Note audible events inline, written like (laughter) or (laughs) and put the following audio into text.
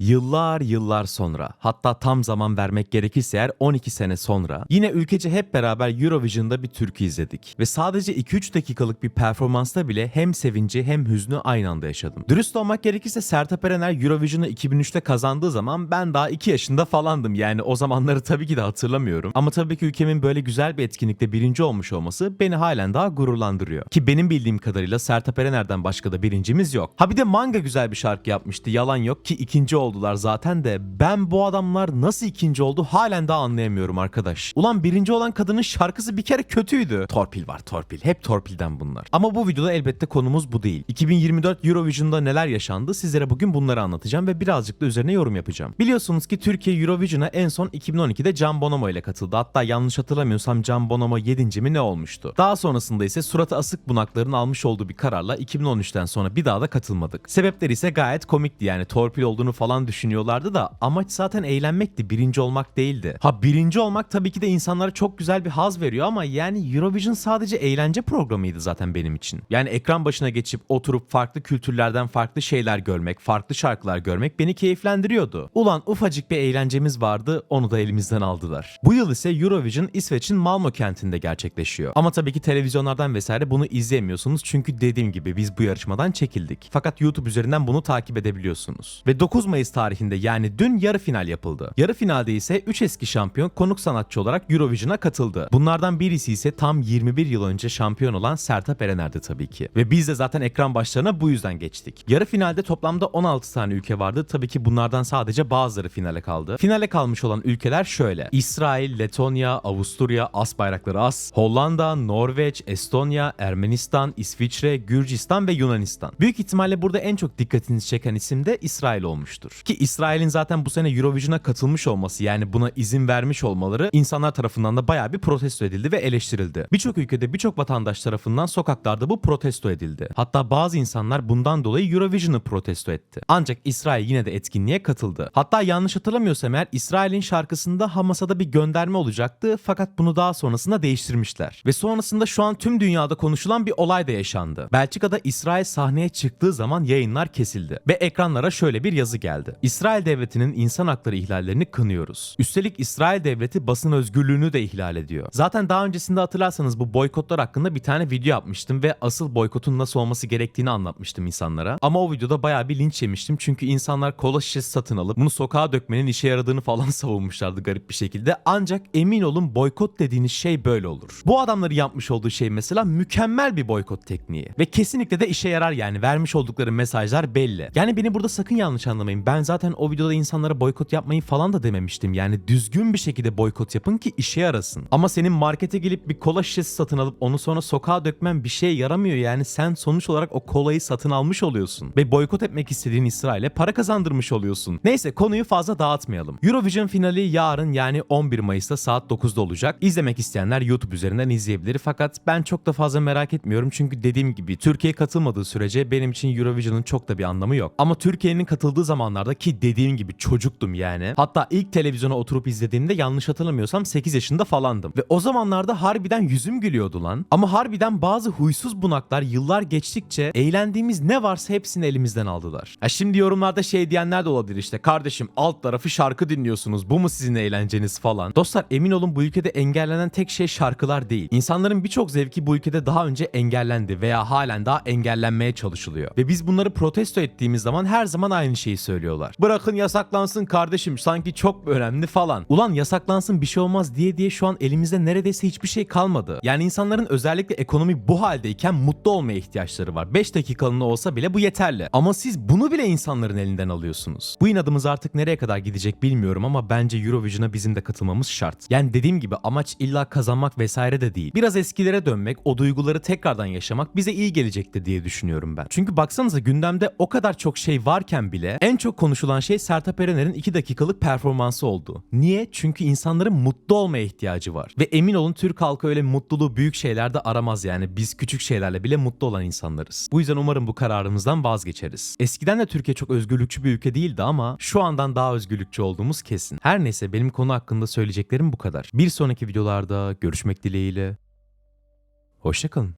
Yıllar yıllar sonra hatta tam zaman vermek gerekirse eğer 12 sene sonra yine ülkece hep beraber Eurovision'da bir türkü izledik. Ve sadece 2-3 dakikalık bir performansta bile hem sevinci hem hüznü aynı anda yaşadım. Dürüst olmak gerekirse Sertab Erener Eurovision'ı 2003'te kazandığı zaman ben daha 2 yaşında falandım. Yani o zamanları tabii ki de hatırlamıyorum. Ama tabii ki ülkemin böyle güzel bir etkinlikte birinci olmuş olması beni halen daha gururlandırıyor. Ki benim bildiğim kadarıyla Sertab Erener'den başka da birincimiz yok. Ha bir de Manga güzel bir şarkı yapmıştı. Yalan yok ki ikinci oldular zaten de ben bu adamlar nasıl ikinci oldu halen daha anlayamıyorum arkadaş. Ulan birinci olan kadının şarkısı bir kere kötüydü. Torpil var torpil. Hep torpilden bunlar. Ama bu videoda elbette konumuz bu değil. 2024 Eurovision'da neler yaşandı sizlere bugün bunları anlatacağım ve birazcık da üzerine yorum yapacağım. Biliyorsunuz ki Türkiye Eurovision'a en son 2012'de Can Bonomo ile katıldı. Hatta yanlış hatırlamıyorsam Can Bonomo 7. mi ne olmuştu. Daha sonrasında ise suratı asık bunakların almış olduğu bir kararla 2013'ten sonra bir daha da katılmadık. Sebepleri ise gayet komikti yani torpil olduğunu falan düşünüyorlardı da amaç zaten eğlenmekti birinci olmak değildi. Ha birinci olmak tabii ki de insanlara çok güzel bir haz veriyor ama yani Eurovision sadece eğlence programıydı zaten benim için. Yani ekran başına geçip oturup farklı kültürlerden farklı şeyler görmek, farklı şarkılar görmek beni keyiflendiriyordu. Ulan ufacık bir eğlencemiz vardı onu da elimizden aldılar. Bu yıl ise Eurovision İsveç'in Malmö kentinde gerçekleşiyor. Ama tabii ki televizyonlardan vesaire bunu izleyemiyorsunuz çünkü dediğim gibi biz bu yarışmadan çekildik. Fakat YouTube üzerinden bunu takip edebiliyorsunuz. Ve 9 Mayıs tarihinde yani dün yarı final yapıldı. Yarı finalde ise 3 eski şampiyon konuk sanatçı olarak Eurovision'a katıldı. Bunlardan birisi ise tam 21 yıl önce şampiyon olan Sertab Erener'di tabii ki. Ve biz de zaten ekran başlarına bu yüzden geçtik. Yarı finalde toplamda 16 tane ülke vardı. Tabii ki bunlardan sadece bazıları finale kaldı. Finale kalmış olan ülkeler şöyle. İsrail, Letonya, Avusturya, as bayrakları as, Hollanda, Norveç, Estonya, Ermenistan, İsviçre, Gürcistan ve Yunanistan. Büyük ihtimalle burada en çok dikkatinizi çeken isim de İsrail olmuştur. Ki İsrail'in zaten bu sene Eurovision'a katılmış olması yani buna izin vermiş olmaları insanlar tarafından da bayağı bir protesto edildi ve eleştirildi. Birçok ülkede birçok vatandaş tarafından sokaklarda bu protesto edildi. Hatta bazı insanlar bundan dolayı Eurovision'ı protesto etti. Ancak İsrail yine de etkinliğe katıldı. Hatta yanlış hatırlamıyorsam eğer İsrail'in şarkısında Hamas'a da bir gönderme olacaktı fakat bunu daha sonrasında değiştirmişler. Ve sonrasında şu an tüm dünyada konuşulan bir olay da yaşandı. Belçika'da İsrail sahneye çıktığı zaman yayınlar kesildi ve ekranlara şöyle bir yazı geldi. İsrail devletinin insan hakları ihlallerini kınıyoruz. Üstelik İsrail devleti basın özgürlüğünü de ihlal ediyor. Zaten daha öncesinde hatırlarsanız bu boykotlar hakkında bir tane video yapmıştım ve asıl boykotun nasıl olması gerektiğini anlatmıştım insanlara. Ama o videoda bayağı bir linç yemiştim çünkü insanlar kola şişesi satın alıp bunu sokağa dökmenin işe yaradığını falan (laughs) savunmuşlardı garip bir şekilde. Ancak emin olun boykot dediğiniz şey böyle olur. Bu adamların yapmış olduğu şey mesela mükemmel bir boykot tekniği ve kesinlikle de işe yarar yani vermiş oldukları mesajlar belli. Yani beni burada sakın yanlış anlamayın. Ben zaten o videoda insanlara boykot yapmayın falan da dememiştim. Yani düzgün bir şekilde boykot yapın ki işe yarasın. Ama senin markete gelip bir kola şişesi satın alıp onu sonra sokağa dökmen bir şeye yaramıyor. Yani sen sonuç olarak o kolayı satın almış oluyorsun. Ve boykot etmek istediğin İsrail'e para kazandırmış oluyorsun. Neyse konuyu fazla dağıtmayalım. Eurovision finali yarın yani 11 Mayıs'ta saat 9'da olacak. İzlemek isteyenler YouTube üzerinden izleyebilir. Fakat ben çok da fazla merak etmiyorum. Çünkü dediğim gibi Türkiye katılmadığı sürece benim için Eurovision'ın çok da bir anlamı yok. Ama Türkiye'nin katıldığı zamanlarda ki dediğim gibi çocuktum yani. Hatta ilk televizyona oturup izlediğimde yanlış hatırlamıyorsam 8 yaşında falandım. Ve o zamanlarda harbiden yüzüm gülüyordu lan. Ama harbiden bazı huysuz bunaklar yıllar geçtikçe eğlendiğimiz ne varsa hepsini elimizden aldılar. Ya şimdi yorumlarda şey diyenler de olabilir işte kardeşim alt tarafı şarkı dinliyorsunuz bu mu sizin eğlenceniz falan. Dostlar emin olun bu ülkede engellenen tek şey şarkılar değil. İnsanların birçok zevki bu ülkede daha önce engellendi veya halen daha engellenmeye çalışılıyor. Ve biz bunları protesto ettiğimiz zaman her zaman aynı şeyi söylüyorlar. Bırakın yasaklansın kardeşim sanki çok önemli falan. Ulan yasaklansın bir şey olmaz diye diye şu an elimizde neredeyse hiçbir şey kalmadı. Yani insanların özellikle ekonomi bu haldeyken mutlu olmaya ihtiyaçları var. 5 dakikalığına olsa bile bu yeterli. Ama siz bunu bile insanların elinden alıyorsunuz. Bu inadımız artık nereye kadar gidecek bilmiyorum ama bence Eurovision'a bizim de katılmamız şart. Yani dediğim gibi amaç illa kazanmak vesaire de değil. Biraz eskilere dönmek, o duyguları tekrardan yaşamak bize iyi gelecektir diye düşünüyorum ben. Çünkü baksanıza gündemde o kadar çok şey varken bile en çok konuşulan şey Sertab Erener'in 2 dakikalık performansı oldu. Niye? Çünkü insanların mutlu olmaya ihtiyacı var. Ve emin olun Türk halkı öyle mutluluğu büyük şeylerde aramaz yani. Biz küçük şeylerle bile mutlu olan insanlarız. Bu yüzden umarım bu kararımızdan vazgeçeriz. Eskiden de Türkiye çok özgürlükçü bir ülke değildi ama şu andan daha özgürlükçü olduğumuz kesin. Her neyse benim konu hakkında söyleyeceklerim bu kadar. Bir sonraki videolarda görüşmek dileğiyle. Hoşçakalın.